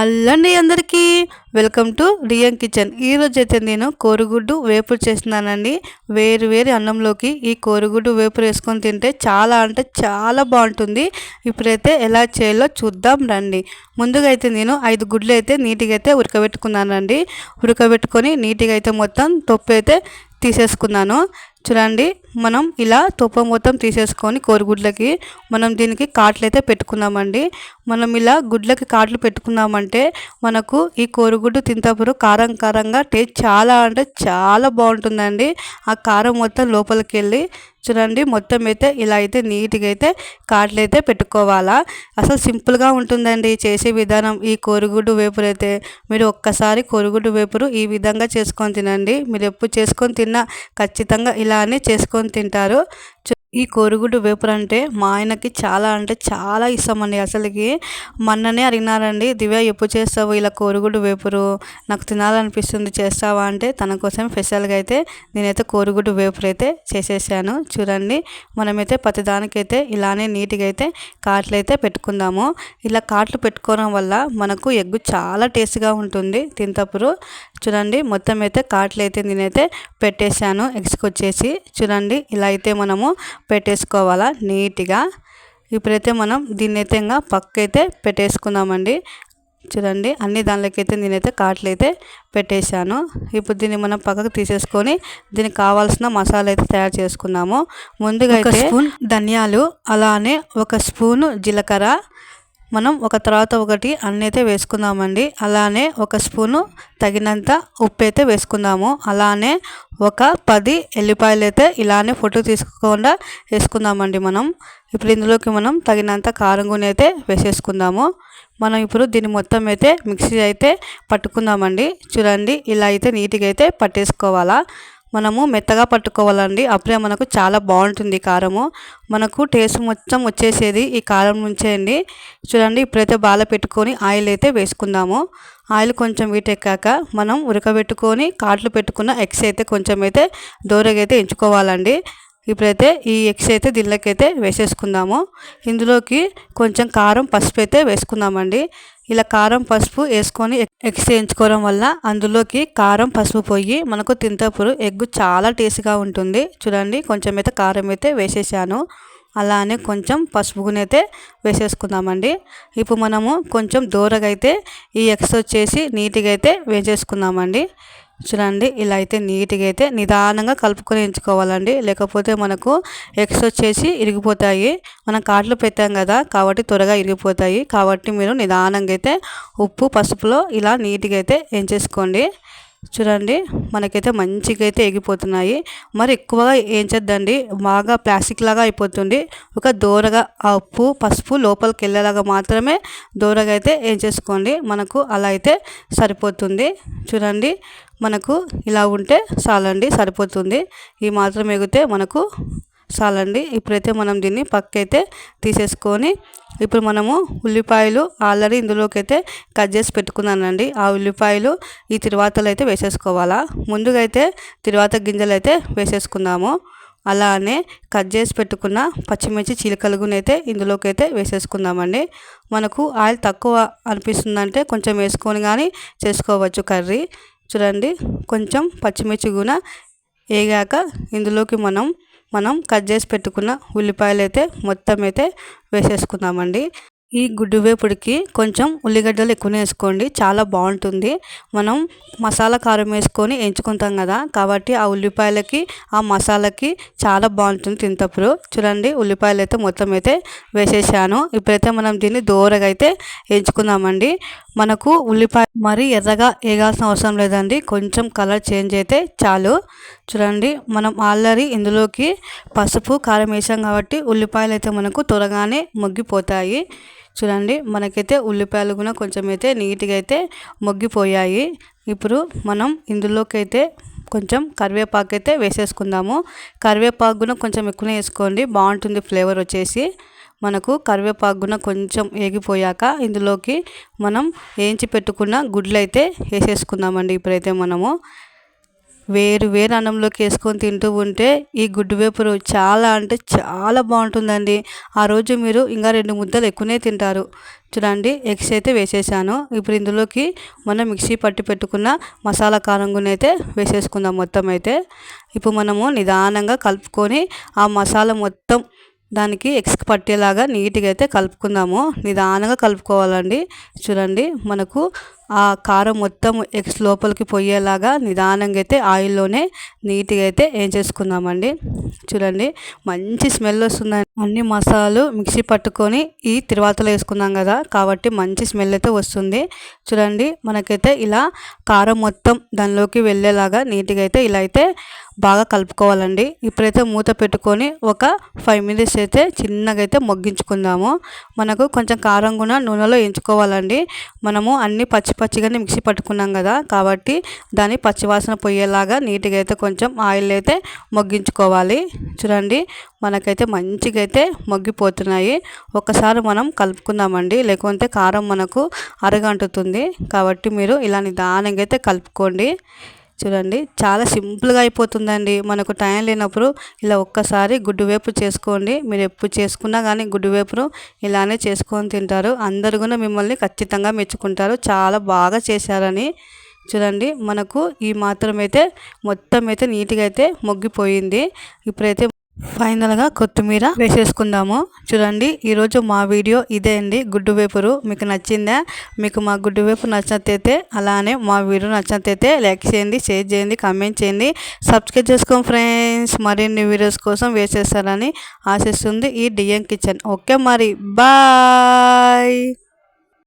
అల్లండి అందరికీ. Welcome to రియం kitchen. ఈరోజు అయితే నేను కోరుగుడ్డు వేపుడు చేస్తున్నానండి. వేరు వేరు అన్నంలోకి ఈ కోరుగుడ్డు వేపుడు వేసుకొని తింటే చాలా అంటే చాలా బాగుంటుంది. ఇప్పుడైతే ఎలా చేయాలో చూద్దాం రండి. ముందుగా అయితే నేను ఐదు గుడ్లు అయితే నీట్గా అయితే ఉడకబెట్టుకున్నానండి. ఉడకబెట్టుకొని నీట్గా అయితే మొత్తం తొప్పు అయితే తీసేసుకున్నాను. చూడండి మనం ఇలా తుప్ప మొత్తం తీసేసుకొని కోడిగుడ్లకి మనం దీనికి కాట్లు అయితే పెట్టుకున్నామండి మనం ఇలా గుడ్లకి కాట్లు పెట్టుకుందామంటే మనకు ఈ కోడిగుడ్డు తింటప్పుడు కారం కారంగా టేస్ట్ చాలా అంటే చాలా బాగుంటుందండి. ఆ కారం మొత్తం లోపలికి వెళ్ళి చూడండి మొత్తం అయితే ఇలా అయితే నీట్గా అయితే కాట్లు అయితే పెట్టుకోవాలా. అసలు సింపుల్గా ఉంటుందండి చేసే విధానం. ఈ కోరుగుడ్డు వేపురు అయితే మీరు ఒక్కసారి కోరుగుడ్డు వేపురు ఈ విధంగా చేసుకొని తినండి. మీరు ఎప్పుడు చేసుకొని తిన్నా ఖచ్చితంగా ఇలానే చేసుకొని తింటారు. ఈ కోరుగుడ్డు వేపురు అంటే మా ఆయనకి చాలా అంటే చాలా ఇష్టం అండి. అసలుకి మొన్ననే అడిగినారండి దివ్య ఎప్పుడు చేస్తావు ఇలా కోరుగుడ్డు వేపురు? నాకు తినాలనిపిస్తుంది చేస్తావా? అంటే తన కోసం స్పెషల్గా అయితే నేనైతే కోరుగుడ్డు వేపురు అయితే చేసేసాను. చూడండి మనమైతే ప్రతిదానికైతే ఇలానే నీట్గా అయితే కాట్లు అయితే పెట్టుకుందాము. ఇలా కాట్లు పెట్టుకోవడం వల్ల మనకు ఎగ్గు చాలా టేస్ట్గా ఉంటుంది తింటప్పుడు చూడండి మొత్తం అయితే కాట్లు అయితే నేనైతే పెట్టేశాను ఎగ్స్కి వచ్చేసి. చూడండి ఇలా అయితే మనము పెట్టేసుకోవాలా నీట్గా. ఇప్పుడైతే మనం దీన్ని అయితే ఇంకా పక్కైతే పెట్టేసుకుందామండి. చూడండి అన్ని దానిలోకైతే నేనైతే కాట్లు అయితే పెట్టేశాను. ఇప్పుడు దీన్ని మనం పక్కకు తీసేసుకొని దీనికి కావాల్సిన మసాలా అయితే తయారు చేసుకున్నాము ముందుగా అయితే స్పూన్ ధనియాలు అలానే ఒక స్పూను జీలకర్ర మనం ఒక తర్వాత ఒకటి అన్నీ అయితే వేసుకుందామండి. అలానే ఒక స్పూను తగినంత ఉప్పు అయితే వేసుకుందాము. అలానే ఒక పది ఎల్లిపాయలు అయితే ఇలానే ఫోటో తీసుకోకుండా వేసుకుందామండి మనం. ఇప్పుడు ఇందులోకి మనం తగినంత కారం గుని అయితే వేసేసుకుందాము. మనం ఇప్పుడు దీన్ని మొత్తం అయితే మిక్సీ అయితే పట్టుకుందామండి. చూడండి ఇలా అయితే నీట్గా అయితే పట్టేసుకోవాలా. మనము మెత్తగా పట్టుకోవాలండి. అప్పుడే మనకు చాలా బాగుంటుంది కారము. మనకు టేస్ట్ మొత్తం వచ్చేసేది ఈ కారం నుంచే అండి. చూడండి ఇప్పుడైతే బాల పెట్టుకొని ఆయిల్ అయితే వేసుకుందాము. ఆయిల్ కొంచెం వీటెక్కాక మనం ఉడకబెట్టుకొని కాట్లు పెట్టుకున్న ఎగ్స్ అయితే కొంచెం అయితే దోరగైతే అయితే ఎంచుకోవాలండి. ఇప్పుడైతే ఈ ఎగ్స్ అయితే దీనిలోకి అయితే వేసేసుకుందాము. ఇందులోకి కొంచెం కారం పసుపు అయితే వేసుకుందామండి. ఇలా కారం పసుపు వేసుకొని ఎగ్స్ వేయించుకోవడం వల్ల అందులోకి కారం పసుపు పోయి మనకు తింటప్పుడు ఎగ్ చాలా టేస్ట్గా ఉంటుంది. చూడండి కొంచెం అయితే కారం అయితే వేసేసాను. అలానే కొంచెం పసుపుని అయితే వేసేసుకుందామండి. ఇప్పుడు మనము కొంచెం దూరగా అయితే ఈ ఎగ్స్ వచ్చేసి నీట్గా అయితే వేసేసుకుందామండి. చూడండి ఇలా అయితే నీట్గా అయితే నిదానంగా కలుపుకొని ఎంచుకోవాలండి. లేకపోతే మనకు ఎగ్స్ వచ్చేసి ఇరిగిపోతాయి. మనం కాట్లు పెట్టాం కదా కాబట్టి త్వరగా ఇరిగిపోతాయి. కాబట్టి మీరు నిదానంగా అయితే ఉప్పు పసుపులో ఇలా నీట్గా అయితే ఎంచేసుకోండి. చూడండి మనకైతే మంచిగా అయితే ఎగిపోతున్నాయి. మరి ఎక్కువగా ఏం చేద్దండి? బాగా ప్లాస్టిక్ లాగా అయిపోతుంది. ఒక దూరగా ఆ ఉప్పు పసుపు లోపలికి వెళ్ళేలాగా మాత్రమే దూరగా అయితే ఏం చేసుకోండి మనకు అలా అయితే సరిపోతుంది. చూడండి మనకు ఇలా ఉంటే చాలండి సరిపోతుంది. ఈ మాత్రం ఎగితే మనకు చాలండి. ఇప్పుడైతే మనం దీన్ని పక్కైతే తీసేసుకొని ఇప్పుడు మనము ఉల్లిపాయలు ఆల్రెడీ ఇందులోకి అయితే కట్ చేసి పెట్టుకున్నానండి. ఆ ఉల్లిపాయలు ఈ తిరువాతలు అయితే వేసేసుకోవాలా? ముందుగా అయితే తిరువాత గింజలు అయితే వేసేసుకుందాము. అలానే కట్ చేసి పెట్టుకున్న పచ్చిమిర్చి చీలకలుగునైతే ఇందులోకి అయితే వేసేసుకుందామండి. మనకు ఆయిల్ తక్కువ అనిపిస్తుందంటే కొంచెం వేసుకొని కానీ చేసుకోవచ్చు కర్రీ. చూడండి. కొంచెం పచ్చిమిర్చి కూడా వేగాక ఇందులోకి మనం మనం కట్ చేసి పెట్టుకున్న ఉల్లిపాయలు అయితే మొత్తం అయితే వేసేసుకుందామండి. ఈ గుడ్డు వేపుడికి కొంచెం ఉల్లిగడ్డలు ఎక్కువనే వేసుకోండి. చాలా బాగుంటుంది. మనం మసాలా కారం వేసుకొని ఎంచుకుంటాం కదా. కాబట్టి ఆ ఉల్లిపాయలకి ఆ మసాలాకి చాలా బాగుంటుంది తింటప్పుడు చూడండి ఉల్లిపాయలు అయితే మొత్తం అయితే వేసేసాను. ఇప్పుడైతే మనం దీన్ని దూరగా అయితే ఎంచుకుందామండి. మనకు ఉల్లిపాయ మరీ ఎర్రగా వేయాల్సిన అవసరం లేదండి. కొంచెం కలర్ చేంజ్ అయితే చాలు. చూడండి మనం ఆల్రెడీ ఇందులోకి పసుపు కారం వేసాం కాబట్టి ఉల్లిపాయలు అయితే మనకు త్వరగానే మొగ్గిపోతాయి. చూడండి మనకైతే ఉల్లిపాయలు కూడా కొంచెం అయితే నీట్గా అయితే మొగ్గిపోయాయి. ఇప్పుడు మనం ఇందులోకి అయితే కొంచెం కరివేపాకు అయితే వేసేసుకుందాము. కరివేపాకు కూడా కొంచెం ఎక్కువనే వేసుకోండి బాగుంటుంది ఫ్లేవర్ వచ్చేసి. మనకు కరివేపాకు కూడా కొంచెం ఏగిపోయాక ఇందులోకి మనం వేయించి పెట్టుకున్న గుడ్లు అయితే వేసేసుకుందామండి ఇప్పుడైతే మనము. వేరు వేరు అన్నంలోకి వేసుకొని తింటూ ఉంటే ఈ గుడ్డు వేపురు చాలా అంటే చాలా బాగుంటుందండి. ఆ రోజు మీరు ఇంకా రెండు ముద్దలు ఎక్కువనే తింటారు. చూడండి ఎగ్స్ అయితే వేసేసాను. ఇప్పుడు ఇందులోకి మనం మిక్సీ పట్టి పెట్టుకున్న మసాలా కారం అయితే వేసేసుకుందాం మొత్తం అయితే. ఇప్పుడు మనము నిదానంగా కలుపుకొని ఆ మసాలా మొత్తం దానికి ఎగ్స్ పట్టేలాగా నీట్గా అయితే కలుపుకుందాము. నిదానంగా కలుపుకోవాలండి. చూడండి మనకు ఆ కారం మొత్తం ఎగ్స్ లోపలికి పోయేలాగా నిదానంగా అయితే ఆయిల్లోనే నీట్గా అయితే ఏం చేసుకుందామండి. చూడండి మంచి స్మెల్ వస్తుందండి అన్ని మసాలాలు మిక్సీ పట్టుకొని ఈ తిరువాతలో వేసుకున్నాం కదా కాబట్టి మంచి స్మెల్ అయితే వస్తుంది. చూడండి మనకైతే ఇలా కారం మొత్తం దానిలోకి వెళ్ళేలాగా నీట్గా అయితే ఇలా అయితే బాగా కలుపుకోవాలండి. ఇప్పుడైతే మూత పెట్టుకొని ఒక ఫైవ్ మినిట్స్ అయితే చిన్నగా అయితే మొగ్గించుకుందాము. మనకు కొంచెం కారం కూడా నూనెలో ఎంచుకోవాలండి. మనము అన్ని పచ్చి పచ్చిగానే మిక్సీ పట్టుకున్నాం కదా కాబట్టి దాని పచ్చివాసన పోయేలాగా నీట్గా అయితే కొంచెం ఆయిల్ అయితే మొగ్గించుకోవాలి. చూడండి మనకైతే మంచిగా అయితే మొగ్గిపోతున్నాయి. ఒకసారి మనం కలుపుకుందామండి. లేకుంటే కారం మనకు అరగంటుతుంది. కాబట్టి మీరు ఇలా నిదానంగా అయితే కలుపుకోండి. చూడండి చాలా సింపుల్గా అయిపోతుందండి. మనకు టైం లేనప్పుడు ఇలా ఒక్కసారి గుడ్డు వేపు చేసుకోండి. మీరు ఎప్పుడు చేసుకున్నా కానీ గుడ్డు వేపును ఇలానే చేసుకొని తింటారు. అందరు కూడా మిమ్మల్ని ఖచ్చితంగా మెచ్చుకుంటారు. చాలా బాగా చేశారని చూడండి. మనకు ఈ మాత్రం అయితే మొత్తం అయితే నీట్గా అయితే మొగ్గిపోయింది. ఇప్పుడైతే ఫైనల్గా కొత్తిమీర వేసేసుకుందాము. చూడండి ఈరోజు మా వీడియో ఇదే అండి. గుడ్డు వేపురు మీకు నచ్చిందా? మీకు మా గుడ్డు వేపు నచ్చినట్టయితే అలానే మా వీడియో నచ్చినట్టయితే లైక్ చేయండి షేర్ చేయండి కామెంట్ చేయండి. సబ్స్క్రైబ్ చేసుకోండి ఫ్రెండ్స్. మరిన్ని వీడియోస్ కోసం వేసేస్తారని ఆశిస్తుంది ఈ డిఎం కిచెన్. ఓకే మరి. బాయ్!